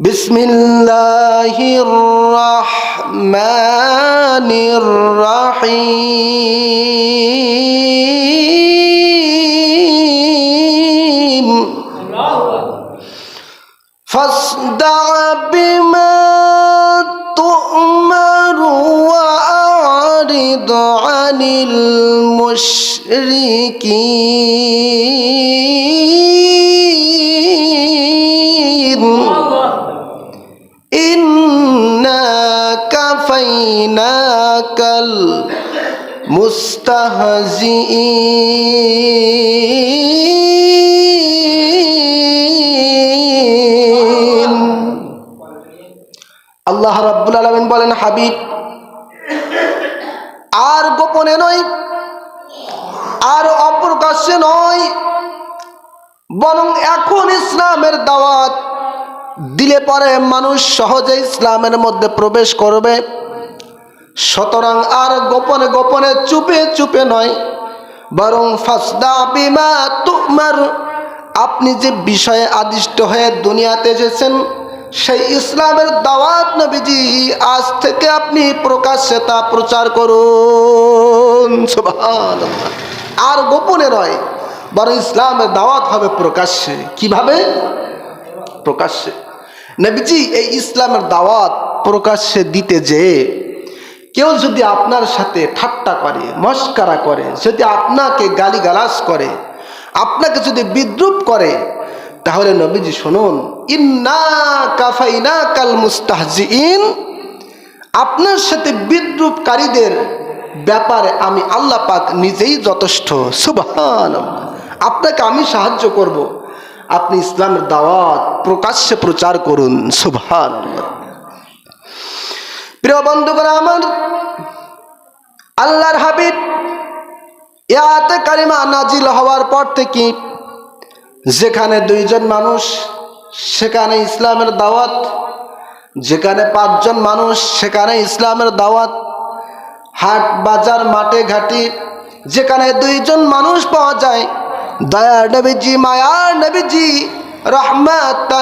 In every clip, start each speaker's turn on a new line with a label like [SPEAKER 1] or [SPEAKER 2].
[SPEAKER 1] بسم الله الرحمن الرحيم. فاصدع بما تؤمر وأعرض عن المشركين. মুস্তাহজিন। আল্লাহ রাব্বুল আলমিন বলেন, হাবিব, আর গোপনে নয়, আর অপ্রকাশ্যে নয়, বরং এখন ইসলামের দাওয়াত দিলে পরে মানুষ সহজে ইসলামের মধ্যে প্রবেশ করবে। সুতরাং আর গোপনে গোপনে চুপে চুপে নয়। বরং ফাসদা বিমা তুমার, আপনি যে বিষয়ে আদিষ্ট হয়ে দুনিয়াতে এসেছেন, সেই ইসলামের দাওয়াত নবীজি, আজ থেকে আপনি প্রকাশ্যে তা প্রচার করুন। আর গোপনে নয়, বরং ইসলামের দাওয়াত হবে প্রকাশ্যে। কীভাবে? প্রকাশ্যে। নবীজি, এই ইসলামের দাওয়াত প্রকাশ্যে দিতে যে কেউ যদি আপনার সাথে ঠাট্টা করে, মস্কারা করে, যদি আপনাকে গালিগালাজ করে, আপনাকে যদি বিদ্রুপ করে, তাহলে নবীজি শুনুন, ইন্না কাফাইনা কাল মুস্তাহজিন আপনার সাথে বিদ্রুপকারীদের ব্যাপারে আমি আল্লাহ পাক নিজেই যথেষ্ট। সুবহান আপনাকে আমি সাহায্য করব। আপনি ইসলামের দাওয়াত প্রকাশ্যে প্রচার করুন। সুবহান প্রিয় বন্ধুগণ, আমার আল্লাহর হাবিব ইয়াতে কারিমা নাজিল হওয়ার পর থেকে যেখানে দুইজন মানুষ, সেখানে ইসলামের দাওয়াত, যেখানে পাঁচজন মানুষ, সেখানে ইসলামের দাওয়াত, হাট, বাজার, মাঠে ঘাটি, যেখানে দুইজন মানুষ পাওয়া যায়, দয়ার নবীজি, মায়ার নবীজি রহমাত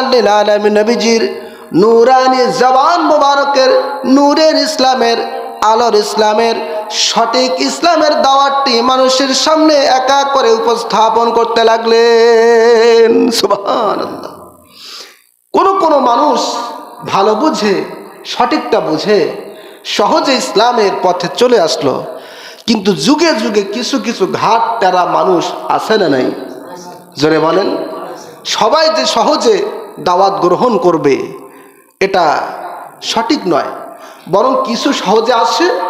[SPEAKER 1] নবীজির নুরানি জবান মুবারকের, নূরের ইসলামের, আলোর ইসলামের, সঠিক ইসলামের দাওয়াতটি মানুষের সামনে একা করে উপস্থাপন করতে লাগলেন। কোন কোন মানুষ ভালো বুঝে, সঠিকটা বুঝে, সহজে ইসলামের পথে চলে আসলো। কিন্তু যুগে যুগে কিছু কিছু ঘাট টারা মানুষ আছে না নাই? জোরে বলেন। সবাই যে সহজে দাওয়াত গ্রহণ করবে এটা সঠিক নয়। বরং কিছু সহজে আসে,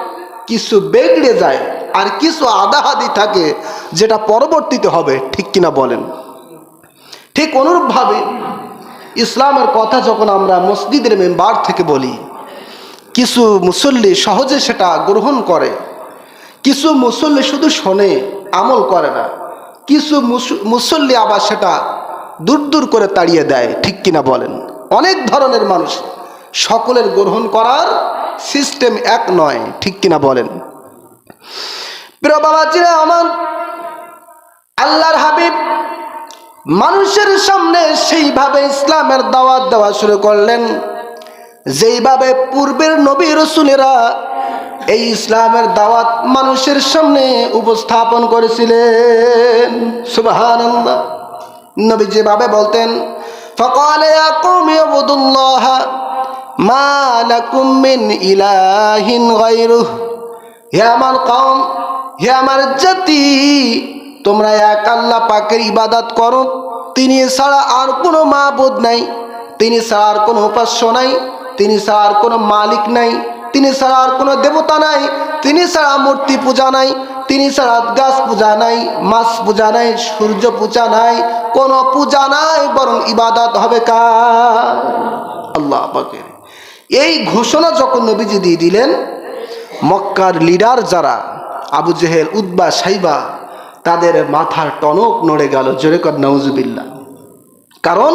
[SPEAKER 1] কিছু বেগড়ে যায়, আর কিছু আদাহাদি থাকে যেটা পরবর্তীতে হবে, ঠিক কিনা বলেন? ঠিক অনুরূপভাবে ইসলামের কথা যখন আমরা মসজিদের মেম্বার থেকে বলি, কিছু মুসল্লি সহজে সেটা গ্রহণ করে, কিছু মুসল্লি শুধু শোনে, আমল করে না, কিছু মুস- মুসল্লি আবার সেটা দূর দূর করে তাড়িয়ে দেয়, ঠিক কিনা বলেন? অনেক ধরনের মানুষ। সকলের গ্রহণ করার সিস্টেম এক নয়, ঠিক কিনা বলেন? প্রিয় বাবাজিরা, আমার আল্লাহর হাবিব মানুষের সামনে সেইভাবে ইসলামের দাওয়াত দেওয়া শুরু করলেন। যেইভাবে পূর্বের নবী রসুলেরা এই ইসলামের দাওয়াত মানুষের সামনে উপস্থাপন করেছিলেন। সুবহানাল্লাহ। নবী যেভাবে বলতেন فقال يا قوم اعبدوا الله ما لكم من إله غيره হে আমার কম হে আমার জাতি তোমরা এক আল্লাহ পাকের ইবাদত করো তিনি ছাড়া আর কোনো মাবুদ নাই তিনি ছাড়া আর কোনো উপাস্য নাই তিনি ছাড়া আর কোনো মালিক নাই তিনি ছাড়া আর কোনো দেবতা নাই। তিনি ছাড়া মূর্তি পূজা নাই। তিনি ছাড়া গাছ পূজা নাই, মাছ পূজা নাই, সূর্য পূজা নাই, কোনো পূজা নাই, বরং ইবাদত হবে কার? আল্লাহ এই ঘোষণা যখন নবীজি দিয়ে দিলেন, মক্কার লিডার যারা, আবু জেহেল উদ্বা সাইবা, তাদের মাথার টনক নড়ে গেল, জোরে কর নওজুবিল্লা কারণ,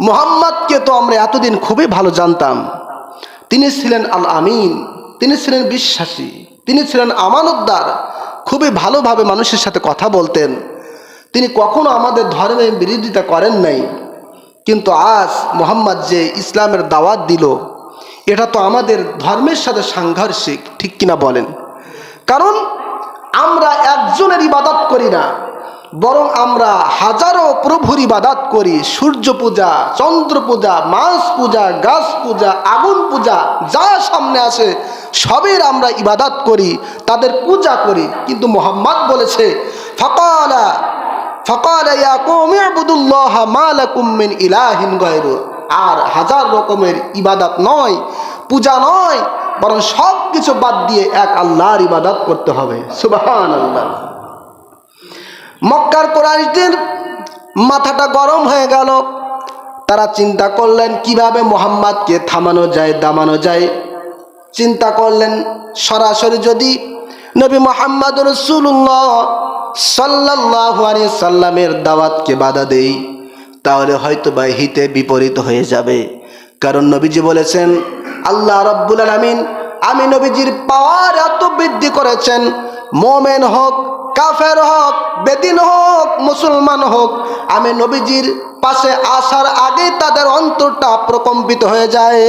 [SPEAKER 1] মোহাম্মদকে তো আমরা এতদিন খুবই ভালো জানতাম। তিনি ছিলেন আল আমিন তিনি ছিলেন বিশ্বাসী, তিনি ছিলেন আমানতদার। খুবই ভালোভাবে মানুষের সাথে কথা বলতেন। তিনি কখনো আমাদের ধর্মে বিরোধিতা করেন নাই। কিন্তু আজ মোহাম্মদ যে ইসলামের দাওয়াত দিল, এটা তো আমাদের ধর্মের সাথে সাংঘর্ষিক, ঠিক কিনা বলেন? কারণ আমরা একজনের ইবাদত করি না বরং আমরা হাজারো প্রভুর ইবাদত করি, সূর্য পূজা, চন্দ্র পূজা, মাছ পূজা, গাছ পূজা, আগুন পূজা, যা সামনে আসে, সবের আমরা ইবাদত করি, তাদের পূজা করি। কিন্তু মোহাম্মদ বলেছে, ফকালা ফকালা ইয়া কওমি ইবুদুল্লাহ মা লাকুম মিন ইলাহিন গায়রু। আর হাজার রকমের ইবাদত নয়, পূজা নয়, বরং সব কিছু বাদ দিয়ে এক আল্লাহর ইবাদত করতে হবে। সুবাহান আল্লাহ মক্কার কোরআশদের মাথাটা গরম হয়ে গেল। তারা চিন্তা করলেন, কীভাবে মোহাম্মদকে থামানো যায়, দামানো যায়? চিন্তা করলেন, সরাসরি যদি নবী মোহাম্মদ রসুল্লাহ সাল্লাহ সাল্লামের দাওয়াতকে বাধা দেই, তাহলে হয়তো বা হিতে বিপরীত হয়ে যাবে। কারণ নবীজি বলেছেন, আল্লাহ রব্বুল আলমিন, আমি নবীজির পাওয়ার এত বৃদ্ধি করেছেন, মোমেন হোক, কাফের হোক বেদিন হোক, মুসলমান হোক, আমি নবীজির পাশে আসার আগে তাদের অন্তরটা প্রকম্পিত হয়ে যায়।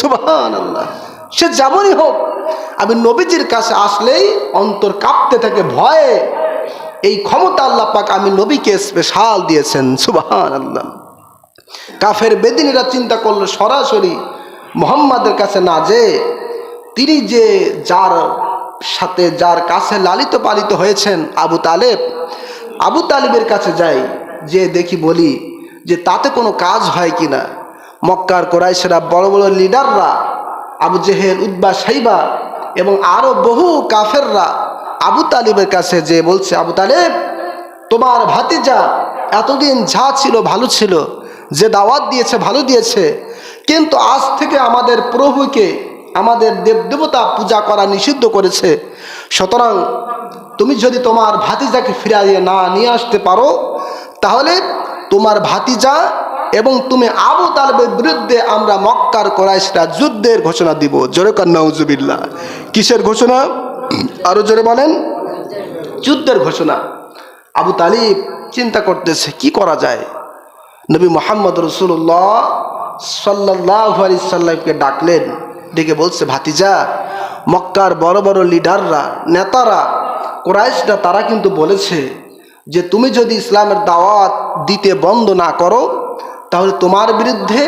[SPEAKER 1] সুবহান আল্লাহ সে যেমনই হোক, আমি নবীজির কাছে আসলেই অন্তর কাঁপতে থাকে ভয়ে। এই ক্ষমতা আল্লাহ পাক আমি নবীকে স্পেশাল দিয়েছেন সুবহান আল্লাহ কাফের বেদিনীরা চিন্তা করল সরাসরি মোহাম্মদের কাছে না যে তিনি যে যার সাথে যার কাছে লালিত পালিত হয়েছেন আবু তালেব, আবু তালেবের কাছে যাই যে দেখি বলি যে তাতে কোনো কাজ হয় কি না। মক্কার কোরাইশেরা বড় বড় লিডাররা, আবু জেহেল উদ্বা সাইবা এবং আরও বহু কাফেররা আবু তালিবের কাছে যে বলছে, আবু তালেব, তোমার ভাতিজা এতদিন যা ছিল ভালো ছিল, যে দাওয়াত দিয়েছে ভালো দিয়েছে, কিন্তু আজ থেকে আমাদের প্রভুকে আমাদের দেবদেবতা পূজা করা নিষিদ্ধ করেছে। সুতরাং তুমি যদি তোমার ভাতিজাকে ফিরিয়ে না নিয়ে আসতে পারো, তাহলে তোমার ভাতিজা এবং তুমি আবু তালেবের বিরুদ্ধে আমরা মক্কার কোরাইশরা যুদ্ধের ঘোষণা দিব। জোরে কান্নাউজুবিল্লা কিসের ঘোষণা? আরও জোরে বলেন। যুদ্ধের ঘোষণা। আবু তালিব চিন্তা করতেছে, কি করা যায়? নবী মোহাম্মদ রসুল্লাহ সাল্লাহ আলি সাল্লামকে ডাকলেন। ডেকে বলছে, ভাতিজা, মক্কার বড় বড় লিডাররা নেতারা, কোরাইশরা, তারা কিন্তু বলেছে যে, তুমি যদি ইসলামের দাওয়াত দিতে বন্ধ না করো, তাহলে তোমার বিরুদ্ধে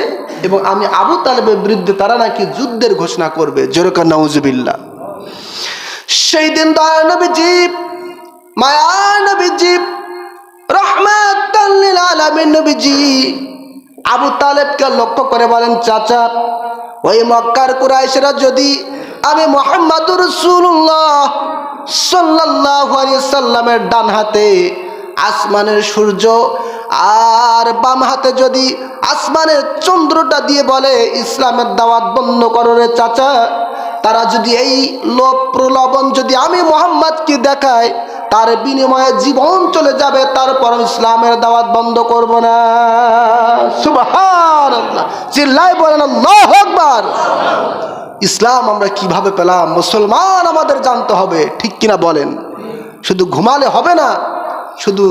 [SPEAKER 1] এবং আমি আবু তালেবের বিরুদ্ধে তারা নাকি যুদ্ধের ঘোষণা করবে। জোরকা নওজুবিল্লা সেই দিন মায়া আবু তালেবকে লক্ষ্য করে বলেন, চাচা ওই মক্কার কুরাইশরা যদি আমি মোহাম্মদুর রসুল্লাহ সাল্লাহ সাল্লামের ডান হাতে আসমানের সূর্য আর বাম হাতে যদি আসমানের চন্দ্রটা দিয়ে বলে, ইসলামের দাওয়াত বন্ধ করো রে চাচা। তারা যদি এই লোভ প্রলোভন যদি আমি মোহাম্মদকে দেখায় তার বিনিময়ে জীবন চলে যাবে তারপর ইসলামের দাওয়াত বন্ধ করব না। সুবহান চিল্লাই বলেন, আল্লাহ ইসলাম আমরা কীভাবে পেলাম? মুসলমান আমাদের জানতে হবে, ঠিক কিনা বলেন? শুধু ঘুমালে হবে না, শুধু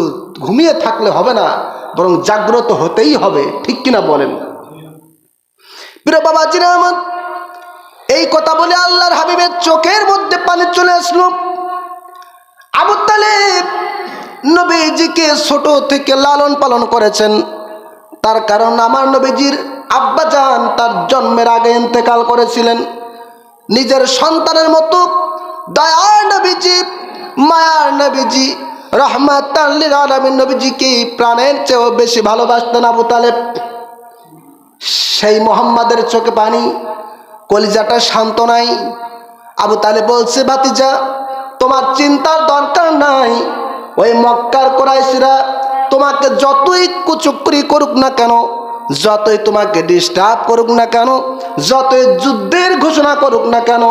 [SPEAKER 1] ঘুমিয়ে থাকলে হবে না, বরং জাগ্রত হতেই হবে, ঠিক কিনা বলেন? প্রিয় বাবা আমার, এই কথা বলে আল্লাহর হাবিবের চোখের মধ্যে পানি চলে আসলো। আবু তালেব নবীজিকে ছোট থেকে লালন পালন করেছেন। তার কারণ আমার নবীজির আব্বাজান তার জন্মের আগে ইন্তেকাল করেছিলেন। নিজের সন্তানের মতো দয়ার নবীজি, মায়ার নবীজি রহমাত নবীজিকে প্রাণের চেয়েও বেশি ভালোবাসতেন আবু তালেব। সেই মোহাম্মদের চোখে পানি, কলিজাটা শান্ত নাই। আবু তালে বলছে বাতিজা তোমার চিন্তার দরকার নাই। ওই মক্কার কোরাইশরা তোমাকে যতই কুচুকরি করুক না কেন, যতই তোমাকে ডিস্টার্ব করুক না কেন, যতই যুদ্ধের ঘোষণা করুক না কেন,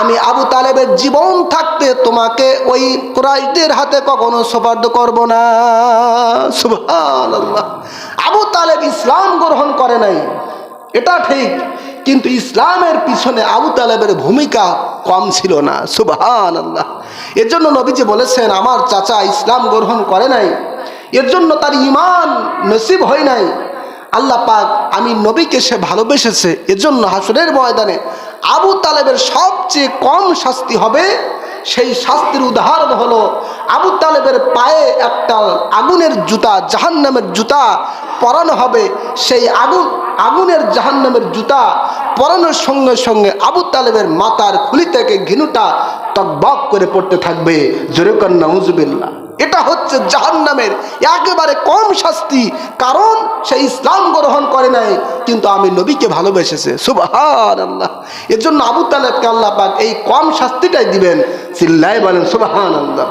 [SPEAKER 1] আমি আবু তালেবের জীবন থাকতে তোমাকে ওই কোরাইশদের হাতে কখনো সোপার্দ করব না। আবু তালেব ইসলাম গ্রহণ করে নাই। এটা ঠিক, কিন্তু ইসলামের পিছনে আবু তালেবের ভূমিকা কম ছিল না। সুবহান আল্লাহ এর জন্য নবীজি বলেছেন, আমার চাচা ইসলাম গ্রহণ করে নাই। এর জন্য তার ইমান নসিব হয় নাই। আল্লাহ পাক, আমি নবীকে সে ভালোবেসেছে। এজন্য হাসুরের ময়দানে আবু তালেবের সবচেয়ে কম শাস্তি হবে। সেই শাস্তির উদাহরণ হলো আবু তালেবের পায়ে একটা আগুনের জুতা, জাহান্নামের জুতা পরানো হবে। সেই আগুন, আগুনের জাহান্নামের জুতা পরানোর সঙ্গে সঙ্গে আবু তালেবের মাতার খুলি থেকে ঘিনুটা টকবক করে পড়তে থাকবে। জোরেকর নাউজুবিল্লাহ এটা হচ্ছে জাহান্নামের একেবারে কম শাস্তি, কারণ সে ইসলাম গ্রহণ করে নাই, কিন্তু আমি নবীকে ভালোবেসেছে। সুবাহান আল্লাহ এর জন্য আবু তালেবকে আল্লাহ পাক এই কম শাস্তিটাই দিবেন। চিল্লাই বলেন সুবাহান আল্লাহ